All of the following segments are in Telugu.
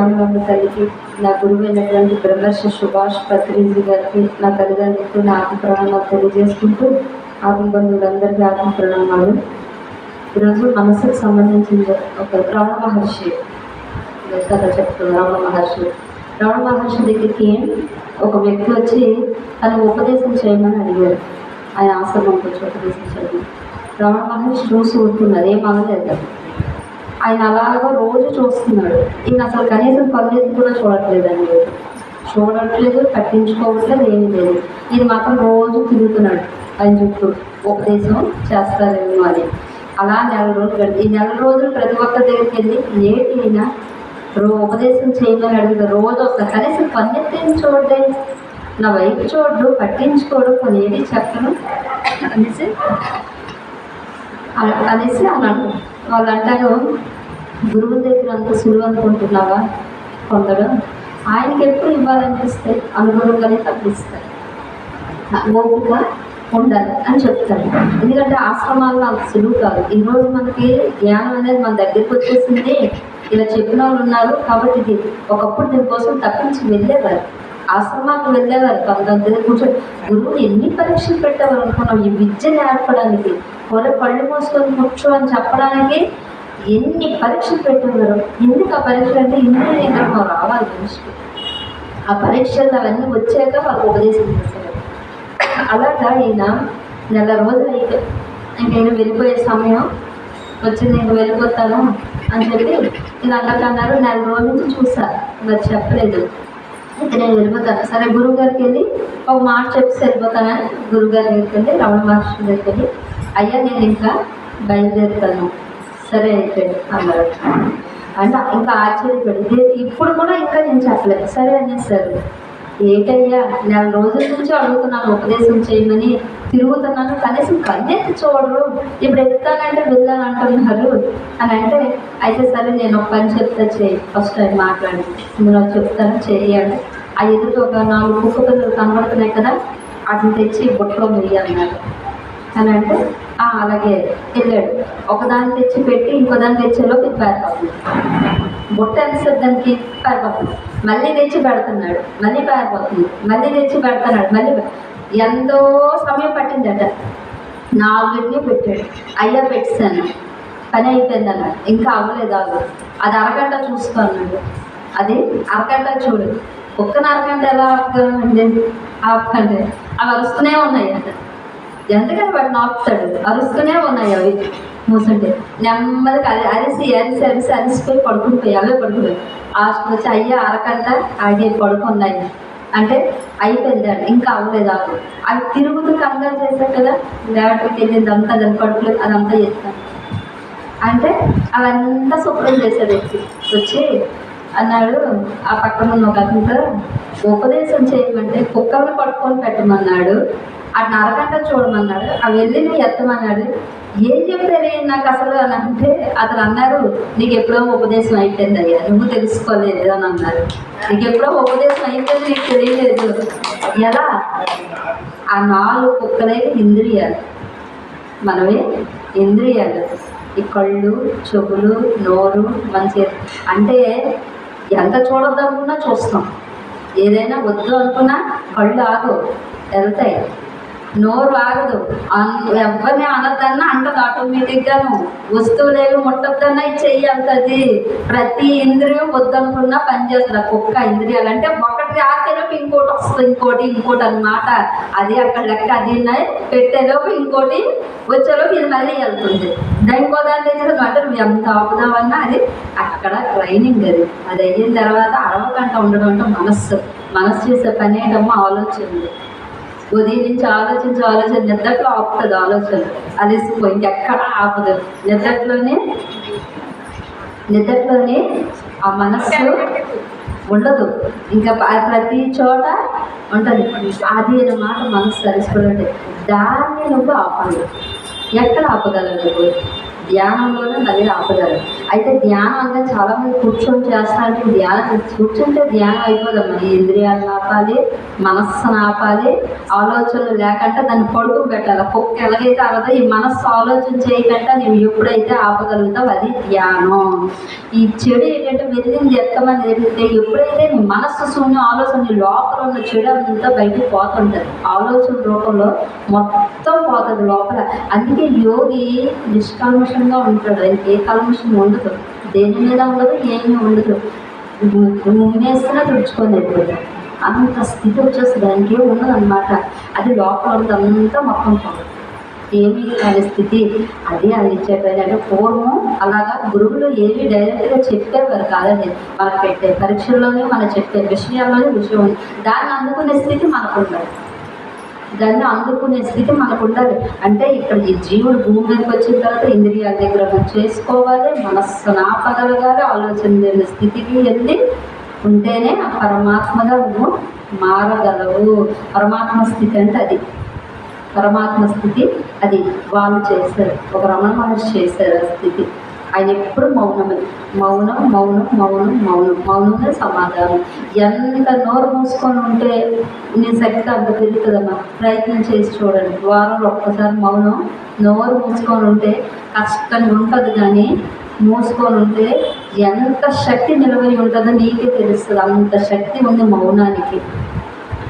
ముందుగా తల్లికి నా గురువు అయినటువంటి బ్రహ్మర్షి సుభాష్ పత్రిజీ గారికి నా తల్లిదండ్రులకు నా ఆత్మప్రణామాలు తెలియజేసుకుంటూ ఆత్మబంధువులందరికీ బంధువులందరికీ ఆత్మ ఈరోజు మనసుకు సంబంధించిన ఒక రమణ మహర్షి కథ చెప్తుంది రమణ మహర్షి. రమణ మహర్షి దగ్గరికి ఒక వ్యక్తి వచ్చి తను ఉపదేశం చేయమని అడిగారు. ఆయన ఆశ్రమం వచ్చి ఉపదేశం చేయమని. రమణ మహర్షి చూసి ఊరుకున్నారు ఏం అనలేదు ఆయన అలాగో రోజు చూస్తున్నాడు. ఈయన అసలు కనీసం పల్లెత్తి కూడా చూడట్లేదండి. చూడట్లేదు పట్టించుకోవట్లేదు ఏమీ లేదు. ఇది మాత్రం రోజు తిరుగుతున్నాడు. ఆయన చుట్టూ ఉపదేశం చేస్తారేమో అని అలా నెల రోజులు ఈ నెల రోజులు ప్రతి ఒక్క దగ్గరికి వెళ్ళి ఏంటి ఈయన రో ఉపదేశం చేయమని అడిగితే రోజు వస్తా కనీసం పన్నెత్తిని చూడండి నా వైపు చూడు పట్టించుకోడు కొన్ని ఏది చెప్పను. అనేసి అనేసి అన్నాడు. వాళ్ళు అంటారు గురువు దగ్గర అంత సులువు అనుకుంటున్నావా? పొందడం ఆయనకి ఎప్పుడు ఇవ్వాలనిపిస్తే అనుగుణంగానే తప్పిస్తాయి ఓపిక ఉండాలి అని చెప్తారు. ఎందుకంటే ఆశ్రమాల్లో అంత సులువు కాదు. ఈరోజు మనకి జ్ఞానం అనేది మన దగ్గరికి వచ్చేసింది. ఇలా చెప్పిన వాళ్ళు ఉన్నారు కాబట్టి ఒకప్పుడు దీనికోసం తప్పించి వెళ్ళేవారు. ఆశ్రమానికి వెళ్ళేవారు. కొంతమంది కూర్చొని గురువులు ఎన్ని పరీక్షలు పెట్టేవారు అనుకున్నాం ఈ విద్య నేర్పడానికి పొర పళ్ళు మూసుకొని కూర్చో అని చెప్పడానికి ఎన్ని పరీక్షలు పెట్టేవారు? ఎందుకు ఆ పరీక్షలు అంటే ఇంద్రియ నిగ్రహం రావాలి మనిషికి. ఆ పరీక్షలు అవన్నీ వచ్చాక వాళ్ళకు ఉపదేశం చేశారు అలాగా ఈయన నెల రోజులు అయితే ఇంక వెళ్ళిపోయే సమయం వచ్చింది ఇంక వెళ్ళిపోతాను అని చెప్పి ఇలా అన్నారు. నెల రోజుల నుంచి చూసా మరి చెప్పలేదు. నేను వెళ్ళిపోతాను సరే గురువు గారికి వెళ్ళి ఒక మాట చెప్పి సరిపోతానని గురువు గారి దగ్గరికి వెళ్ళి రమణ మహర్షి దగ్గరికి వెళ్ళి అయ్యా నేను ఇంకా బయలుదేరుతాను. సరే అయితే అన్నారు. అంటే ఇంకా ఆశ్చర్యపడి ఇప్పుడు కూడా ఇంకా నేను చెప్పలేదు. సరే అనేసారు. ఏంటయ్యా నెల రోజుల నుంచి అడుగుతున్నాను ఉపదేశం చేయమని తిరుగుతున్నాను. కనీసం కన్నెత్తి చూడరు ఇప్పుడు ఎత్తానంటే వెళ్ళాను అంటున్నారు అని అంటే అయితే సరే నేను ఒక పని చెప్తా చేయి. ఫస్ట్ టైం మాట్లాడి. నేను చెప్తాను చేయాలి ఆ ఎదుట ఒక నాలుగు కుక్కలు కనబడుతున్నాయి కదా వాటిని తెచ్చి బుట్టలో వెయ్యి అన్నారు అని అంటే అలాగే వెళ్ళాడు. ఒకదాన్ని తెచ్చి పెట్టి ఇంకోదాన్ని తెచ్చేలోపు ఇది పారిపోతుంది బుట్ట ఎంతసేపు దానికి? పారిపోతుంది మళ్ళీ తెచ్చి పెడుతున్నాడు. మళ్ళీ పారిపోతుంది మళ్ళీ తెచ్చి పెడుతున్నాడు. మళ్ళీ ఎంతో సమయం పట్టిందట. నాలుగింటిని పెట్టాడు. అయ్యా పెట్టాను పని అయిపోయింది అన్నాడు. ఇంకా అవ్వలేదు అవ్వదు అది అరగంట చూస్తూ అన్నాడు. అది అరగంట చూడు. ఒక్క నరగంట ఎలా ఆపుతామండి ఆపకండి అవి అరుస్తూనే ఉన్నాయి అట ఎందుకని వాటిని ఆపుతాడు అరుస్తూనే ఉన్నాయి అవి మూసుంటే నెమ్మదిగా అది అరిసి అరిసి అరిసి అరిసిపోయి పడుకుని పోయి అవే పడుకుపోయి హాస్టల్ వచ్చి అయ్యా అరకంట ఆగే పడుకున్నాయి అంటే అయిపోయింది అండి ఇంకా అవ్వలేదు ఆకు అవి తిరుగుతూ కంగారు చేశారు కదా లేకపోతే వెళ్ళింది అంతా దాని పడుకులేదు అదంతా చేస్తాను అంటే అవంతా శుభ్రం చేశాడు వ్యక్తి. వచ్చి అన్నాడు ఆ పక్కన ఉన్న ఒక అతనితో ఉపదేశం చేయమంటే కుక్కల్ని పట్టుకొని పెట్టమన్నాడు. అటు నరకంట చూడమన్నాడు. అవి వెళ్ళి ఎత్తమన్నాడు ఏం చెప్పారు నాకు అసలు అని అంటే అతను అన్నారు నీకు ఎప్పుడో ఉపదేశం అయిపోయింది అయ్యా నువ్వు తెలుసుకోలేదు అని అన్నారు. నీకు ఎప్పుడో ఉపదేశం అయిపోయింది నీకు తెలియలేదు. ఎలా? ఆ నాలుగు కుక్కలే ఇంద్రియాలు. మనమే ఇంద్రియాలు. ఈ కళ్ళు చెవులు నోరు మంచి అంటే ఎంత చూడదనుకున్నా చూస్తాం. ఏదైనా వద్దు అనుకున్నా కళ్ళు ఆగు వెళ్తాయి. నోరు ఆగదు. అన్- ఎవరిని అనద్దన్నా అంటది ఆటోమేటిక్గాను వస్తువులేవి ముట్టద్దన్నా ఇది చెయ్యి అంటది ప్రతి ఇంద్రియం వద్దనుకున్నా పనిచేస్తుంది ఆ కుక్క ఇంద్రియాలు అంటే ఒకటి ఆకేలోపు ఇంకోటి వస్తుంది. ఇంకోటి ఇంకోటి అన్నమాట. అది అక్కడ లెక్క అది పెట్టేలోపు ఇంకోటి వచ్చేలోపు ఇది మళ్ళీ వెళ్తుంది. దానికో దాని దగ్గర అంటే నువ్వు ఎంత ఆపుదామన్నా అది అక్కడ ట్రైనింగ్ అది. అది అయిన తర్వాత అరవకంట ఉండడం అంటే మనస్సు. మనసు చేసే పని ఏంటమ్మో? ఆలోచనలు. ఉదయం నుంచి ఆలోచించే ఆలోచన నిద్రలో ఆపుతుంది ఆలోచన? అలిసిపోయి ఇంకెక్కడ ఆపదు. నిద్రలోనే నిద్రలోనే ఆ మనస్సు ఉండదు. ఇంకా ప్రతి చోట ఉంటుంది. అది అన్నమాట మనసు అలిసిపోయి దాన్ని నువ్వు ఆపాలి. ఎక్కడ ఆపగలవు నువ్వు? ధ్యానంలోనే మళ్ళీ ఆపగలరు. అయితే ధ్యానం అంటే చాలా మంది కూర్చొని చేస్తారంటే ధ్యానం కూర్చుంటే ధ్యానం అయిపోదమ్మా. మన ఇంద్రియాలను ఆపాలి మనస్సును ఆపాలి ఆలోచనలు లేకుండా దాన్ని పడుకు పెట్టాలి. కుక్క ఎలాగైతే అలదో ఈ మనస్సు ఆలోచన చేయకుండా నువ్వు ఎప్పుడైతే ఆపగలుగుతావు అది ధ్యానం. ఈ చెడు ఏంటంటే వెళ్ళింది ఎంతమంది తెలిస్తే ఎప్పుడైతే నీ మనస్సు శూన్యం ఆలోచన లోపల ఉన్న చెడు అంతా బయటకు పోతుంటుంది. ఆలోచన రూపంలో మొత్తం పోతుంది లోపల. అందుకే యోగి నిష్కల్మషంగా ఉంటాడు ఆయనకి ఏ కల్మషం ఉండదు. దేని మీద ఉండదు ఏమీ ఉండదు. ముమ్మేస్తున్నా తుడుచుకొని అయిపోతాడు అంత స్థితి వచ్చేస్తుంది. దానికి ఉండదనమాట అది లోపల ఉందంతా మొత్తం పోతుంది ఏమీ కాని స్థితి. అది అది చెప్పేది అంటే పూర్వం అలాగా గురువులు ఏమీ డైరెక్ట్గా చెప్పేవారు కాదండి. మనకు పెట్టే పరీక్షల్లోనే మనం చెప్పే విషయాల్లోనే విషయం ఉంది. దాన్ని అందుకునే స్థితి మనకు ఉండాలి దాన్ని అందుకునే స్థితి మనకు ఉండాలి అంటే ఇక్కడ ఈ జీవుడు భూమి మీదకి వచ్చిన తర్వాత ఇంద్రియాల దగ్గర చేసుకోవాలి మనస్సు నాపగలగాలి ఆలోచన లేని స్థితికి వెళ్ళి ఉంటేనే ఆ పరమాత్మగా నువ్వు మారగలవు. పరమాత్మ స్థితి అంటే అది. పరమాత్మ స్థితి అది వాళ్ళు చేశారు. ఒక రమణ మహర్షి చేశారు ఆ స్థితి. ఆయన ఎప్పుడు మౌనమే మౌనం మౌనం మౌనం మౌనం మౌనమే సమాధానం. ఎంత నోరు మూసుకొని ఉంటే నీ శక్తి అంత పెరుగుతుందమ్మా. ప్రయత్నం చేసి చూడండి. వారంలో ఒక్కసారి మౌనం నోరు మూసుకొని ఉంటే కష్టంగా ఉంటుంది కానీ మూసుకొని ఉంటే ఎంత శక్తి నిలబడి ఉంటుందో నీకే తెలుస్తుంది. అంత శక్తి ఉంది మౌనానికి.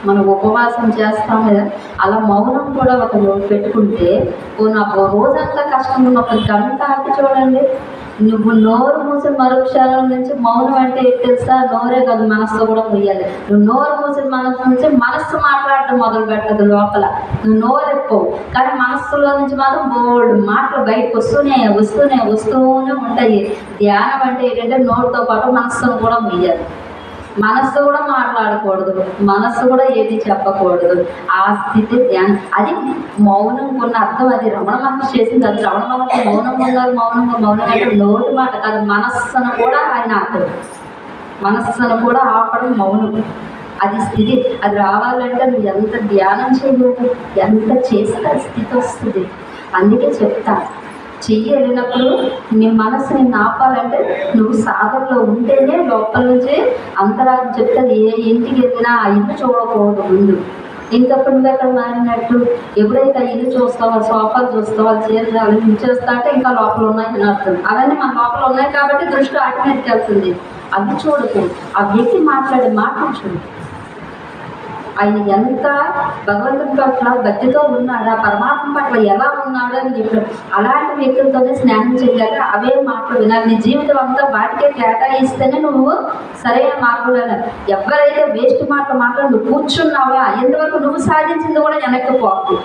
మనం ఉపవాసం చేస్తాం కదా అలా మౌనం కూడా ఒక పెట్టుకుంటే నాకు రోజంతా కష్టం ఉన్న ఒక గంట చూడండి. నువ్వు నోరు మూసి మరుక్షాలం నుంచి మౌనం అంటే తెలుసా? నోరే కాదు మనస్సు కూడా పోయాలి. నువ్వు నోరు మూసిన మనస్సు నుంచి మనస్సు మాట్లాడటం మొదలు పెట్టదు లోపల. నువ్వు నోరు ఎక్కువ కానీ మనస్సులో నుంచి మాత్రం బోర్డు మాటలు బయటకు వస్తూనే వస్తూనే వస్తూనే ఉంటాయి. ధ్యానం అంటే ఏంటంటే నోటితో పాటు మనస్సును కూడా పోయాలి మనస్సు కూడా మాట్లాడకూడదు. మనస్సు కూడా ఏది చెప్పకూడదు. ఆ స్థితి అది మౌనం ఉన్న అర్థం అది రమణ మహర్షి చేసింది. అది రమణ మహర్షి మౌనం ఉన్నారు మౌనంగా మౌనం అంటే నోటి మాట కాదు మనస్సును కూడా ఆయన ఆపడు. మనస్సును కూడా ఆపడం మౌనం. అది స్థితి. అది రావాలంటే నువ్వు ఎంత ధ్యానం చేయలేదు ఎంత చేస్తే స్థితి వస్తుంది. అందుకే చెప్తా చెయ్యి వెళ్ళినప్పుడు నీ మనసుని నాపాలంటే నువ్వు సాధనలో ఉంటేనే లోపల నుంచి అంతరాలు చెప్తుంది. ఏ ఇంటికి వెళ్ళినా ఆ ఇల్లు చూడకూడదు ముందు. ఇంకప్పుడు నువ్వు ఎక్కడ మారినట్టు ఎప్పుడైతే ఇల్లు చూస్తావో సోఫాలు చూస్తావా చీరలు అవి చేస్తా అంటే ఇంకా లోపల ఉన్నాయని అర్థం. అవన్నీ మన లోపల ఉన్నాయి కాబట్టి దృష్టి ఆటోమేటిక్ వెళ్తుంది. అవి చూడకు. ఆ వ్యక్తి మాట్లాడే మాటలు చూడు. ఆయన ఎంత భగవంతుడి పట్ల భక్తితో ఉన్నాడా పరమాత్మ పట్ల ఎలా ఉన్నాడో అని చెప్పాడు అలాంటి వ్యక్తులతోనే స్నేహం చేయాలి అవే మాటలు వినాలి. నీ జీవితం అంతా వాటికే కేటాయిస్తేనే నువ్వు సరైన మార్గంలో ఎవరైతే వేస్ట్ మాటలు మాట్లాడు నువ్వు కూర్చున్నావా ఎంతవరకు నువ్వు సాధించింది కూడా వెనక్కి పోద్ది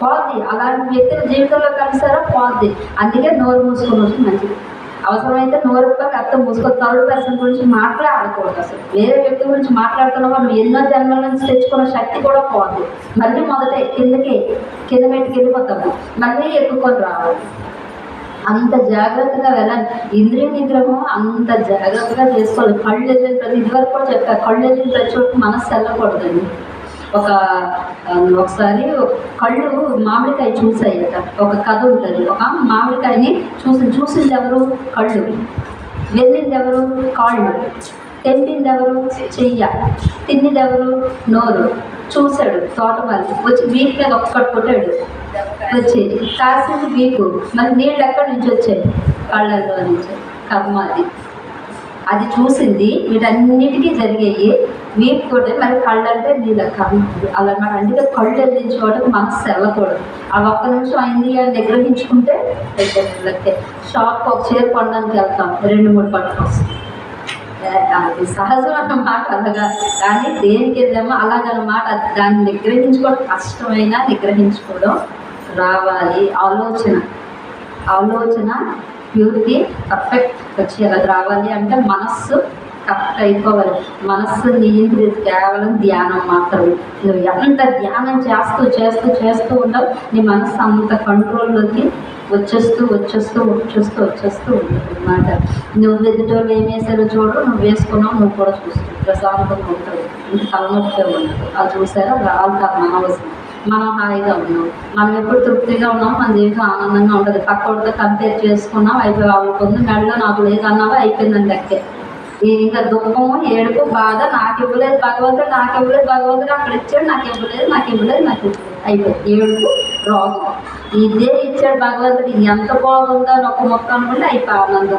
పోద్ది అలాంటి వ్యక్తుల జీవితంలో కలిసారా? పోద్ది అందుకే నోరు మూసుకొని మంచిది. అవసరమైతే నోరు పక్క అర్థం మూసుకొని థర్డ్ పర్సన్ గురించి మాట్లాడకూడదు అసలు. వేరే వ్యక్తి గురించి మాట్లాడుతున్న వాళ్ళు ఎన్నో జన్మల నుంచి తెచ్చుకున్న శక్తి కూడా పోదు. మళ్ళీ మొదట కిందకి కింద మెట్టుకి వెళ్ళిపోతాము మళ్ళీ ఎక్కుకొని రావాలి. అంత జాగ్రత్తగా వెళ్ళాలి. ఇంద్రియ నిగ్రహం అంత జాగ్రత్తగా చేసుకోవాలి. కళ్ళు వెళ్ళిన ప్రతి ఇదివరకు కూడా చెప్పా కళ్ళు వెళ్ళిన ప్రతి చోటు మనస్సు వెళ్ళకూడదండి. ఒక ఒకసారి కళ్ళు మామిడికాయ చూసాయట ఒక కథ ఉంటుంది. ఒక మామిడికాయని చూసి చూసింది ఎవరు కళ్ళు. వెళ్ళింది ఎవరు కాళ్ళు. తెంపింది ఎవరు చెయ్య. తిన్నిది ఎవరు నోరు. చూశాడు తోటమాలి వచ్చి వీటి మీద ఒక్కటి కొట్టాడు వచ్చి కాసింది వీపు మరి నీళ్ళు ఎక్కడి నుంచి వచ్చాయి? కళ్ళల్లో నుంచి. కర్మ అది. అది చూసింది. వీటన్నిటికీ జరిగాయి. వీపు మరి కళ్ళు అంటే నీళ్ళ కర్మ అలా అన్నమాట అందుకే కళ్ళు వెళ్ళించుకోవడం మనసు వెళ్ళకూడదు. ఆ ఒక్క నిమిషం అయింది అని నిగ్రహించుకుంటే అయిపోతుంది షాప్కి ఒక చీర కొనడానికి వెళ్తాం. రెండు మూడు పట్టుకొస్తాం అది సహజం అన్నమాట అలాగా కానీ దేనికి వెళ్ళామో అలాగన్నమాట దాన్ని నిగ్రహించుకోవడం కష్టమైనా నిగ్రహించుకోవడం రావాలి. ఆలోచన. ఆలోచన ప్యూరిటీ పర్ఫెక్ట్ వచ్చి అది రావాలి అంటే మనస్సు కరెక్ట్ అయిపోవాలి మనస్సు నియంత్రి కేవలం ధ్యానం మాత్రమే. నువ్వు ఎంత ధ్యానం చేస్తూ చేస్తూ చేస్తూ ఉండవు నీ మనస్సు అంత కంట్రోల్లోకి వచ్చేస్తూ వచ్చేస్తూ వచ్చేస్తూ వచ్చేస్తూ ఉంటుంది అనమాట నువ్వు ఎదుటోళ్ళు ఏం వేసారో చూడు నువ్వు వేసుకున్నావు నువ్వు కూడా చూస్తావు ప్రశాంతంగా ఉంటుంది ఇంక తలనొప్పి ఉండదు. అది చూసారా? రావాలి అనవసరం మనం హాయిగా ఉన్నాం. మనం ఎప్పుడు తృప్తిగా ఉన్నాం మన జీవితం ఆనందంగా ఉంటుంది పక్కోడితో కంపేర్ చేసుకున్నాం అయిపోయి వాళ్ళకి ఉంది మెడలో నాకు లేదు అన్నావా? అయిపోయిందని లెక్కే. ఇంకా దుఃఖము ఏడుపు బాధ? నాకు ఇవ్వలేదు భగవంతుడు నాకు ఇవ్వలేదు భగవంతుడు అక్కడ ఇచ్చాడు నాకు ఇవ్వలేదు నాకు ఇవ్వలేదు నాకు అయిపోయింది. ఏడుపు రోగం. ఇదే ఇచ్చాడు భగవంతుడు. ఎంత బాగుందో అని ఒక మొక్క అనుకుంటే అయిపోయి ఆనందం.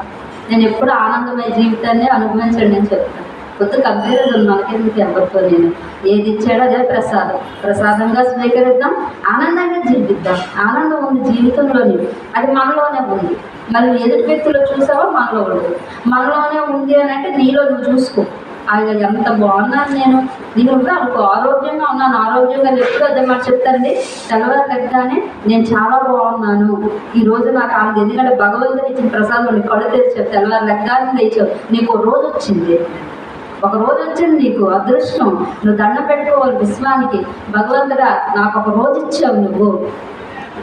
నేను ఎప్పుడు ఆనందమైన జీవితాన్ని అనుభవించండి నేను చెప్తాను. కొత్త కంపారిజన్ మనకెందుకు ఎవరితో నేను? ఏది ఇచ్చాడో అదే ప్రసాదం. ప్రసాదంగా స్వీకరిద్దాం ఆనందంగా జీవిద్దాం. ఆనందం ఉంది జీవితంలోని. అది మనలోనే ఉంది. మనం ఎదుటి వ్యక్తిలో చూసావో? మనలో ఉండదు మనలోనే ఉంది అని అంటే నీలో నువ్వు చూసుకో. అది ఎంత బాగున్నాను నేను. నేను కూడా అనుకో ఆరోగ్యంగా ఉన్నాను. ఆరోగ్యంగా ఎప్పుడు అదే మాట చెప్తానండి తెల్లవారు లెక్కగానే నేను చాలా బాగున్నాను. ఈ రోజు నాకు ఆనందం ఎందుకంటే భగవంతుడు ఇచ్చిన ప్రసాదం నీకు కళ్ళు తెరిచావు తెల్లవారు లెక్కగానే లేచావు నీకు ఒక రోజు వచ్చింది. ఒక రోజు వచ్చింది నీకు అదృష్టం. నువ్వు దండ పెట్టుకోవాలి విశ్వానికి. భగవంతుడా నాకు ఒక రోజు ఇచ్చావు నువ్వు.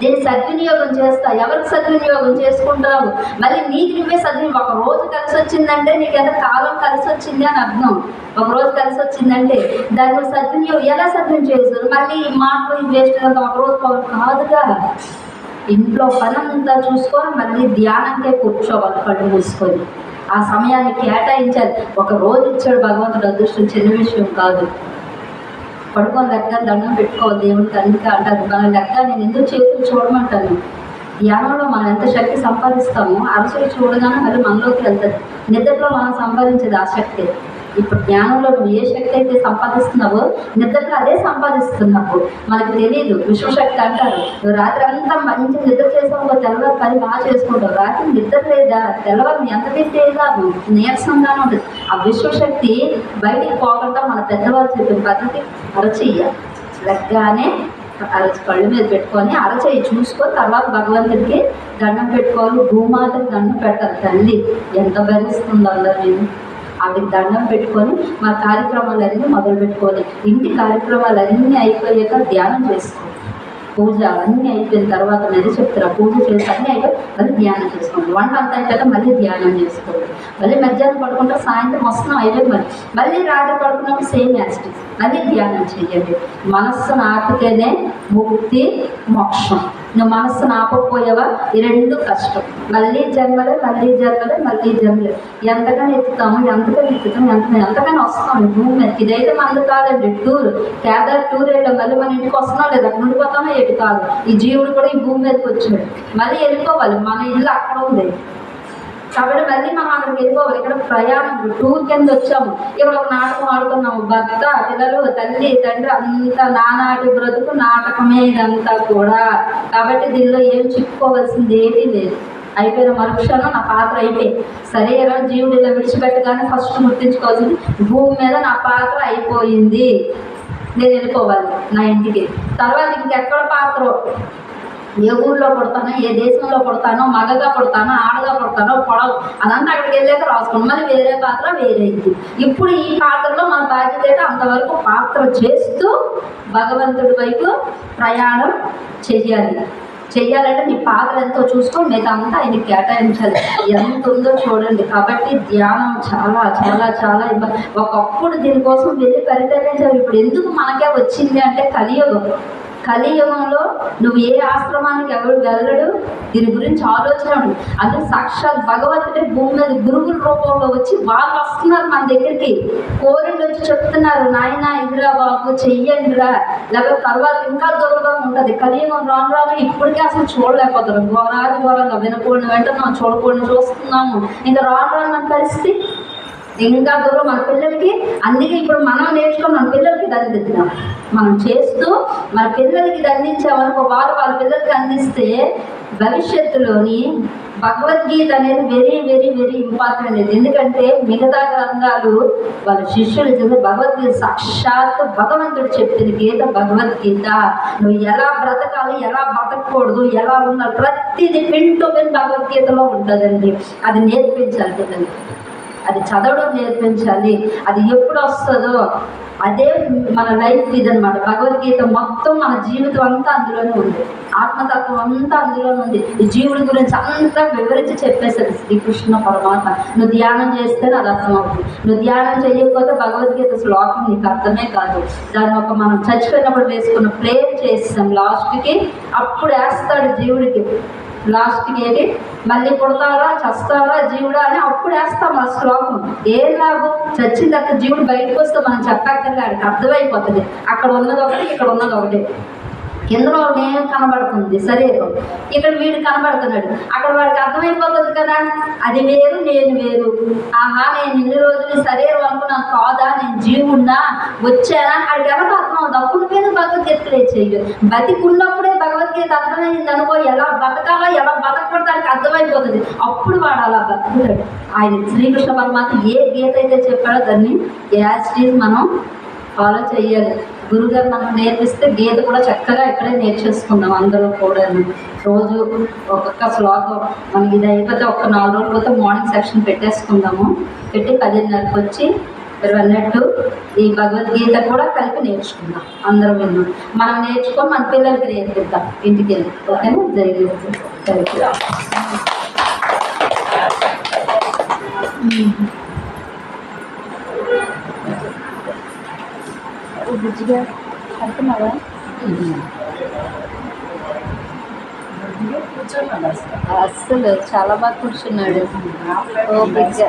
దీన్ని సద్వినియోగం చేస్తా. ఎవరికి సద్వినియోగం చేసుకుంటావు? మళ్ళీ నీకు నువ్వే సద్వినియోగం. ఒక రోజు కలిసి వచ్చిందంటే నీకు ఎంత కాలం కలిసి వచ్చింది అని అర్థం. ఒక రోజు కలిసి వచ్చిందంటే దాన్ని నువ్వు సద్వినియోగం ఎలా సద్వినియోగం చేస్తారు మళ్ళీ ఈ మాటలు ఈ వేస్ట్ ఒక రోజు పోవాలి కాదుగా. ఇంట్లో పని అంతా చూసుకొని మళ్ళీ ధ్యానంకే కూర్చోవాలి కళ్ళు మూసుకొని. ఆ సమయాన్ని కేటాయించాలి. ఒక రోజు ఇచ్చాడు భగవంతుడు అదృష్టం చిన్న విషయం కాదు. పడుకొని లెక్క దండం పెట్టుకోవాలి దేవుడికి అందుకే అంటారు. మన లెక్క నేను ఎందుకు చేతులు చూడమంటాను ధ్యానంలో మనం ఎంత శక్తి సంపాదిస్తామో అరసరి చూడగానే మళ్ళీ మనలోకి వెళ్తుంది నిద్రలో మనం సంపాదించేది ఆ శక్తి. ఇప్పుడు జ్ఞానంలో నువ్వు ఏ శక్తి అయితే సంపాదిస్తున్నావో నిద్రలో అదే సంపాదిస్తున్నావు. మనకు తెలియదు విశ్వశక్తి అంటారు. నువ్వు రాత్రి అంతా మంచి నిద్ర చేసావు తెల్లవారు పని బాగా చేసుకుంటావు. రాత్రి నిద్ర లేదా తెల్లవారు ఎంత పెట్టేదా నీరసంగానే ఉంటుంది. ఆ విశ్వశక్తి బయటికి పోకుండా మన పెద్దవాళ్ళు చెప్పిన పద్ధతి అరచేయ. లెగ్గానే అరచి కళ్ళు మీద పెట్టుకొని అరచేయి. చూసుకొని తర్వాత భగవంతుడికి దండం పెట్టుకోవాలి. భూమాతకి దండం పెట్టాలి తల్లి ఎంత భరిస్తుందో అందరూ నేను ఆవిడకి దండం పెట్టుకొని మా కార్యక్రమాలన్నీ మొదలు పెట్టుకోవాలి ఇంటి కార్యక్రమాలన్నీ అయిపోయాక ధ్యానం చేసుకోండి పూజ అన్నీ అయిపోయిన తర్వాత అనేది చెప్తారా పూజ చేసి అన్నీ అయిపోయి మళ్ళీ ధ్యానం చేసుకోండి వంట అంతా అయిపోయాక మళ్ళీ ధ్యానం చేసుకోండి మళ్ళీ మధ్యాహ్నం పడుకుంటే సాయంత్రం వస్తున్నాం అయిపోయి మరి. మళ్ళీ రాత్రి పడుకున్నాక సేమ్ యాస్టిస్ మళ్ళీ ధ్యానం చేయండి మనస్సును ఆపితేనే ముక్తి మోక్షం. నువ్వు మనస్సు ఆపకపోయావా ఈ రెండు కష్టం. మళ్ళీ జన్మలే మళ్ళీ జన్మలే మళ్ళీ జన్మలే. ఎంతగానో ఎత్తుతాము ఎంతగానో ఎత్తుతాం ఎంత ఎంతగానో వస్తాం భూమి మీదకి ఇదైతే మనది కాదండి టూర్. కేదార్ టూర్ వెళ్ళాం మళ్ళీ మన ఇంటికి వస్తున్నాం లేదు? అక్కడ ఉండిపోతామో ఎటు కాదు. ఈ జీవుడు కూడా ఈ భూమి మీదకి వచ్చాడు. మళ్ళీ వెళ్ళిపోవాలి. మన ఇల్లు అక్కడ ఉంది. కాబట్టి మళ్ళీ మనం అక్కడికి వెళ్ళిపోవాలి ఇక్కడ ప్రయాణం టూర్ కింద వచ్చాము. ఇక్కడ ఒక నాటకం ఆడుకున్నాము భర్త పిల్లలు తల్లి తండ్రి అంతా నానాటి బ్రతుకు నాటకమే ఇదంతా కూడా. కాబట్టి దీనిలో ఏం చిక్కుకోవాల్సింది ఏమీ లేదు. అయిపోయిన మరుక్షణం నా పాత్ర అయిపోయింది. సరే ఇలా జీవుడు ఇలా విడిచిపెట్టగానే ఫస్ట్ గుర్తించుకోవాల్సింది భూమి మీద నా పాత్ర అయిపోయింది. నేను వెళ్ళిపోవాలి నా ఇంటికి. తర్వాత ఇంకెక్కడ పాత్ర? ఏ ఊర్లో పుడతానో ఏ దేశంలో పుడతానో మగగా పుడతానో ఆడగా పుడతానో పొడవు. అదంతా అక్కడికి వెళ్ళాక రాసుకోండి మళ్ళీ వేరే పాత్ర వేరే ఇప్పుడు ఈ పాత్రలో మన బాధ్యత అంతవరకు పాత్ర చేస్తూ భగవంతుడి వైపు ప్రయాణం చెయ్యాలి. చెయ్యాలంటే మీ పాత్ర ఎంతో చూసుకో మిగతా అంతా ఆయన కేటాయించాలి. ఎంత ఉందో చూడండి. కాబట్టి ధ్యానం చాలా చాలా చాలా ఇబ్బంది. ఒకప్పుడు దీనికోసం వెళ్ళి పరితరించాలి ఇప్పుడు ఎందుకు మనకే వచ్చింది అంటే కలియుగం కలియుగంలో నువ్వు ఏ ఆశ్రమానికి ఎవరు వెళ్ళడు? దీని గురించి ఆలోచన ఉండదు అది సాక్షాత్ భగవంతుడే భూమి మీద గురువుల రూపంలో వచ్చి వాళ్ళు వస్తున్నారు మన దగ్గరికి. కోరిలు వచ్చి చెప్తున్నారు నాయన ఇదిరా బాబు చెయ్యండిరా. లేకపోతే తర్వాత ఇంకా దూరంగా ఉంటుంది. కలియుగం రాను రాను ఇప్పటికే అసలు చూడలేకపోతున్నాం. ఘోరాది ఘోరంగా వినకూడని వెంటనే చూడకూడని చూస్తున్నాము. ఇంకా రాను రాను మన పరిస్థితి ఇంకా దూరం మన పిల్లలకి అందుకే ఇప్పుడు మనం నేర్చుకొని మన పిల్లలకి ఇది అందిద్దాం. మనం చేస్తూ మన పిల్లలకి ఇది అందించామనుకో వారు వాళ్ళ పిల్లలకి అందిస్తే భవిష్యత్తులోని భగవద్గీత అనేది వెరీ వెరీ వెరీ ఇంపార్టెంట్ అనేది. ఎందుకంటే మిగతా గ్రంథాలు వాళ్ళ శిష్యులు చదివి భగవద్గీత సాక్షాత్ భగవంతుడు చెప్పిన గీత భగవద్గీత. నువ్వు ఎలా బ్రతకాలి ఎలా బ్రతకూడదు ఎలా ఉండాలి ప్రతిదీ పిన్ టు పిన్ భగవద్గీతలో ఉంటుందండి. అది నేర్పించాలి పిల్లలకి. అది చదవడం నేర్పించాలి. అది ఎప్పుడు వస్తుందో అదే మన లైఫ్ ఇది అనమాట భగవద్గీత మొత్తం మన జీవితం అంతా అందులోనే ఉంది. ఆత్మతత్వం అంతా అందులోనే ఉంది. ఈ జీవుడి గురించి అంతా వివరించి చెప్పేశారు శ్రీకృష్ణ పరమాత్మ. నువ్వు ధ్యానం చేస్తేనే అది అర్థమవుతుంది. నువ్వు ధ్యానం చేయకపోతే భగవద్గీత శ్లోకం నీకు అర్థమే కాదు. దాని ఒక మనం చచ్చిపోయినప్పుడు వేసుకున్న ప్రేయర్ చేస్తాం లాస్ట్కి. అప్పుడు వేస్తాడు జీవుడికి. లాస్ట్కి ఏంటి మళ్ళీ పుడతారా చస్తారా జీవుడా అని అప్పుడు వేస్తాం ఆ శ్లోకం. ఏం లాభం? చచ్చిందాక జీవుడు బయటకు వస్తే మనం చెప్పక్కర్లే ఆడికి అర్థమైపోతుంది. అక్కడ ఉన్నది ఒకటి ఇక్కడ ఉన్నది ఒకటి. ఇందులో నేను కనబడుతుంది? శరీరం. ఇక్కడ వీడు కనబడుతున్నాడు. అక్కడ వాడికి అర్థమైపోతుంది కదా? అది వేరు నేను వేరు. ఆహా నేను ఇన్ని రోజులు శరీరం అనుకున్నాను కాదా? నేను జీవున్నా వచ్చానా? అది ఎలా అర్థం అవుతుంది అప్పుడు మీద భగవద్గీత చెయ్యి బతికున్నప్పుడే భగవద్గీత అర్థమైంది అనుకో ఎలా బతకాలో ఎలా బతకూడదు దానికి అర్థమైపోతుంది. అప్పుడు వాడు అలా బతుకుతాడు. ఆయన శ్రీకృష్ణ పరమాత్మ ఏ గీత అయితే చెప్పాడో దాన్ని యాజ్ మనం ఫాలో చేయాలి. గురుగారు మనకు నేర్పిస్తే గీత కూడా చక్కగా ఇక్కడే నేర్చేసుకుందాం అందరూ కూడా రోజు ఒక్కొక్క శ్లోకం మనకి ఇది అయిపోతే ఒక నాలుగు రోజులు పోతే మార్నింగ్ సెక్షన్ పెట్టేసుకుందాము. పెట్టి పదిన్నరకు వచ్చి మీరు అన్నట్టు ఈ భగవద్గీత కూడా కలిపి నేర్చుకుందాం అందరం విన్నాం. మనం నేర్చుకొని మన పిల్లలకి నేర్పిద్దాం. ఇంటికి వెళ్ళి ఓకేనా జరిగింది బుజ్జిగా అస్సలు చాలా బాగా కూర్చున్నాడు. ఓపిక్గా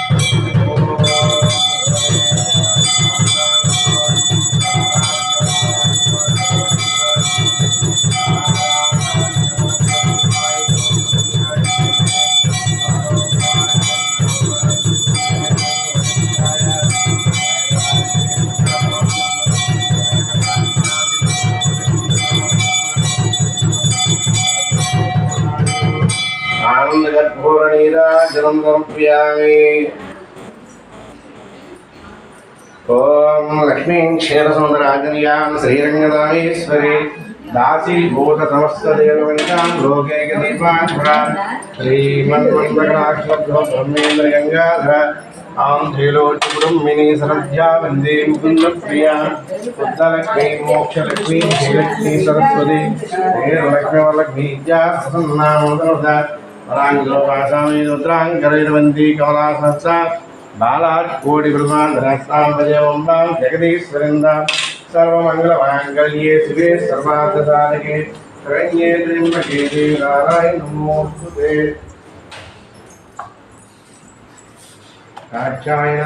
ఓం లక్ష్మీం క్షీరసుందరాజనీయాం శ్రీరంగదాయేశ్వరి దాసీ భూత సమస్త దేవవనితాం లోకేక దీపాంధ్ర శ్రీమన్మందకటాక్షలబ్ధో బ్రహ్మేంద్ర గంగాధర ఆం త్రిలోచబ్రహ్మిణి సరధ్యా వందే ముకుంద ప్రియా బుద్ధలక్ష్మీ మోక్షలక్ష్మీ శ్రీలక్ష్మీ సరస్వతి శ్రీలక్ష్మీ వరలక్ష్మీ విద్యా ప్రసన్నామోదనుద పరాంగోపాసామి రుద్రాంకరైరవంతి సర్వమంగళమాంగళ్యే శివే సర్వార్థసాధకే శరణ్యే త్ర్యంబకే దేవి కాక్షాయణ